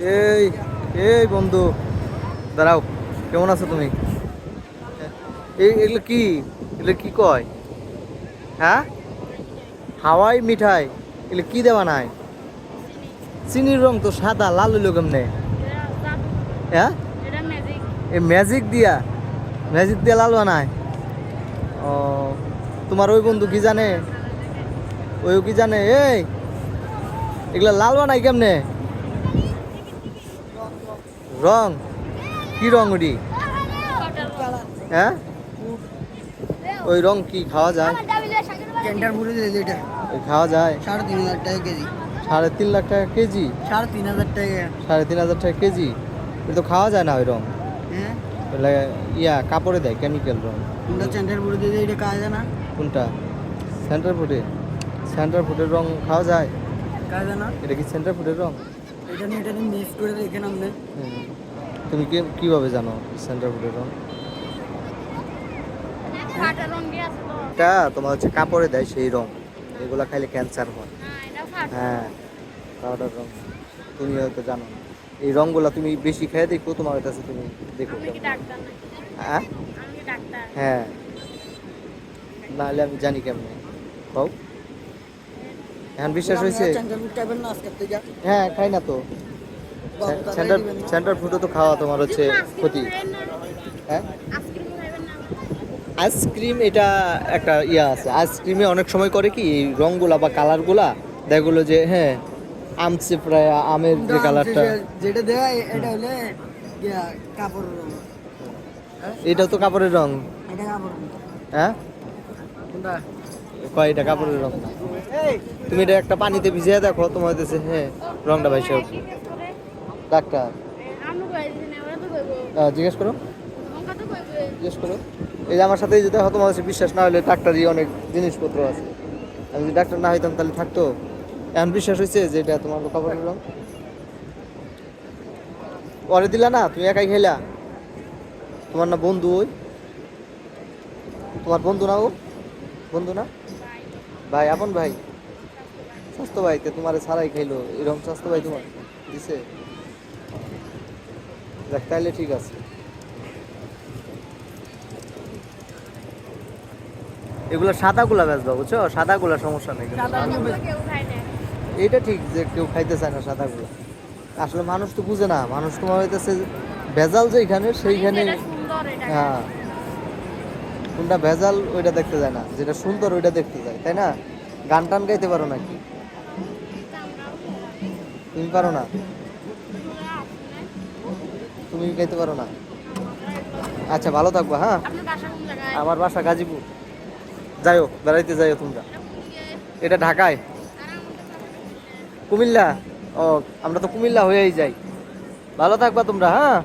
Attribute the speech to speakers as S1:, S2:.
S1: এই এই বন্ধু, দাঁড়াও, কেমন আছো তুমি? এই, এগুলো কি? এগুলো কি কয়? হ্যাঁ? হাওয়াই মিঠাই, এগুলো কি দেওয়া নাই? চিনির রং তো সাদা, লাল হইল কেমনে? হ্যাঁ?
S2: এটা ম্যাজিক
S1: দিয়া ম্যাজিক দিয়া লাল বানায় ও, তোমার ওই বন্ধু কি জানে? ওই কি জানে? এই, এগুলা লাল বানাই কেমনে? রং? কি রং ওটি? হ্যাঁ? ওই রং কি খাওয়া যায়?
S3: টেন্ডার পুরো দিয়ে এটা।
S1: খাওয়া যায়?
S3: সাড়ে তিন হাজার টাকা কেজি।
S1: সাড়ে তিন লাখ টাকা কেজি?
S3: সাড়ে তিন হাজার টাকা।
S1: সাড়ে তিন হাজার টাকা কেজি? এটা তো খাওয়া যায় না ওই রং?
S3: হ্যাঁ?
S1: ইয়া কাপড়ে দেয় কেমিক্যাল রং।
S3: তোমরা টেন্ডার পুরো দিয়ে এটা কাজ না?
S1: কোনটা? সেন্টার ফুডে সেন্টার ফুডের রং খাওয়া যায়?
S3: না?
S1: এটা কি সেন্টার ফুডের রং?
S3: এটা নিয়ে এটা নিয়ে মিক্স করে রেখে নামলে।
S1: তুমি কি কীভাবে জানো সেন্টার ফুডের রং?
S2: ফাটা রং দিয়ে আছে তো।
S1: এটা তোমার হচ্ছে কাপড়ে দেয় সেই রং। এগুলা খাইলে ক্যান্সার হয়।
S2: না এটা ফাটা।
S1: হ্যাঁ পাউডার রং। তুমি হয়তো জানো। না। এই রংগুলা তুমি বেশি খেয়ে দেখো তোমার কাছে তুমি দেখো হ্যাঁ? হ্যাঁ। নাহলে আমি জানি কেমনে। কও এখন বিশ্বাস হয়েছে হ্যাঁ খাই না তো। সেন্টার সেন্টার ফুডও তো খাওয়া তোমার হচ্ছে ক্ষতি। হ্যাঁ?
S2: আইসক্রিম খাইবেন না।
S1: আইসক্রিম এটা একটা ইয়া আছে। আইসক্রিমে অনেক সময় করে কি এই রংগুলা বা কালারগুলা দেখগুলো যে হ্যাঁ আমসে প্রায় আমের যে কালারটা।
S3: যেটা দেয় এটা হলে ইয়া, কাপড় রং।
S1: এটা তো কাপড়ের রং।
S3: এটা কাপড় রং।
S1: হ্যাঁ?
S3: কোনটা?
S1: কয় এটা কাপড়ের রং? তুমি এটা একটা পানিতে ভিজিয়ে দেখো, তোমার কাছে হ্যাঁ রংটা ভাইসে উঠবে ডাক্তার। জিজ্ঞেস করো। জিজ্ঞেস করো। এই যে আমার সাথে যেতে হয় তোমার বিশ্বাস না হলে ডাক্তারই অনেক জিনিসপত্র আছে। আমি যদি ডাক্তার না হইতাম তাহলে থাকতো। এখন বিশ্বাস হয়েছে যে এটা তোমার কাপড়ের রং? পরে দিলা না, তুমি একাই খেলা তোমার না বন্ধু ওই? তোমার বন্ধু না ও? বন্ধু না? ভাই, আপন ভাই? স্বাস্থ্য ভাই তে তোমার ছাড়াই খাইলো এরকম স্বাস্থ্য ভাই তোমার? দিছে? দেখ তাইলে ঠিক আছে। এগুলো সাদাগুলা বেচবা বুঝছ? সাদাগুলা সমস্যা নেই এটা ঠিক যে কেউ খাইতে চায় না সাদাগুলো। আসলে মানুষ তো বুঝে না মানুষ তোমার হইতেছে ভেজাল যেখানে সেইখানে
S2: এটা সুন্দর এটা
S1: হ্যাঁ। কোনটা ভেজাল ওইটা দেখতে যায় না। যেটা সুন্দর ওইটা দেখতে যায় তাই না? গান টান গাইতে পারো নাকি? তুমি পারো না। তুমি গাইতে পারো না। আচ্ছা ভালো থাকব হ্যাঁ? আমার বাসা গাজীপুর। যাইও বেড়াইতে যাইও তোমরা। এটা ঢাকায়? কুমিল্লা? ও আমরা তো কুমিল্লা হয়েই যাই। ভালো থাকবা তোমরা হ্যাঁ?